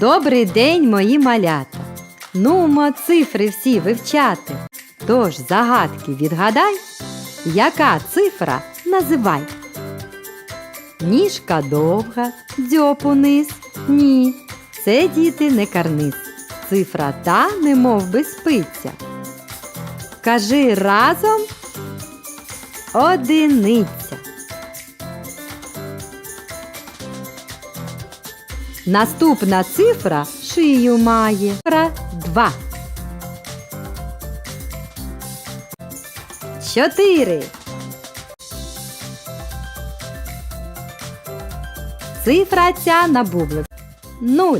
Добрий день, мої малята. Нумо цифри всі вивчати. Тож загадки відгадай, яка цифра називай. Ніжка довга, дзьоб униз. Ні, це діти не карниз. Цифра та немов би спиться. Кажи разом одиниця. Наступна цифра шию має. Цифра 2. 4. Цифра ця на бублик. 0.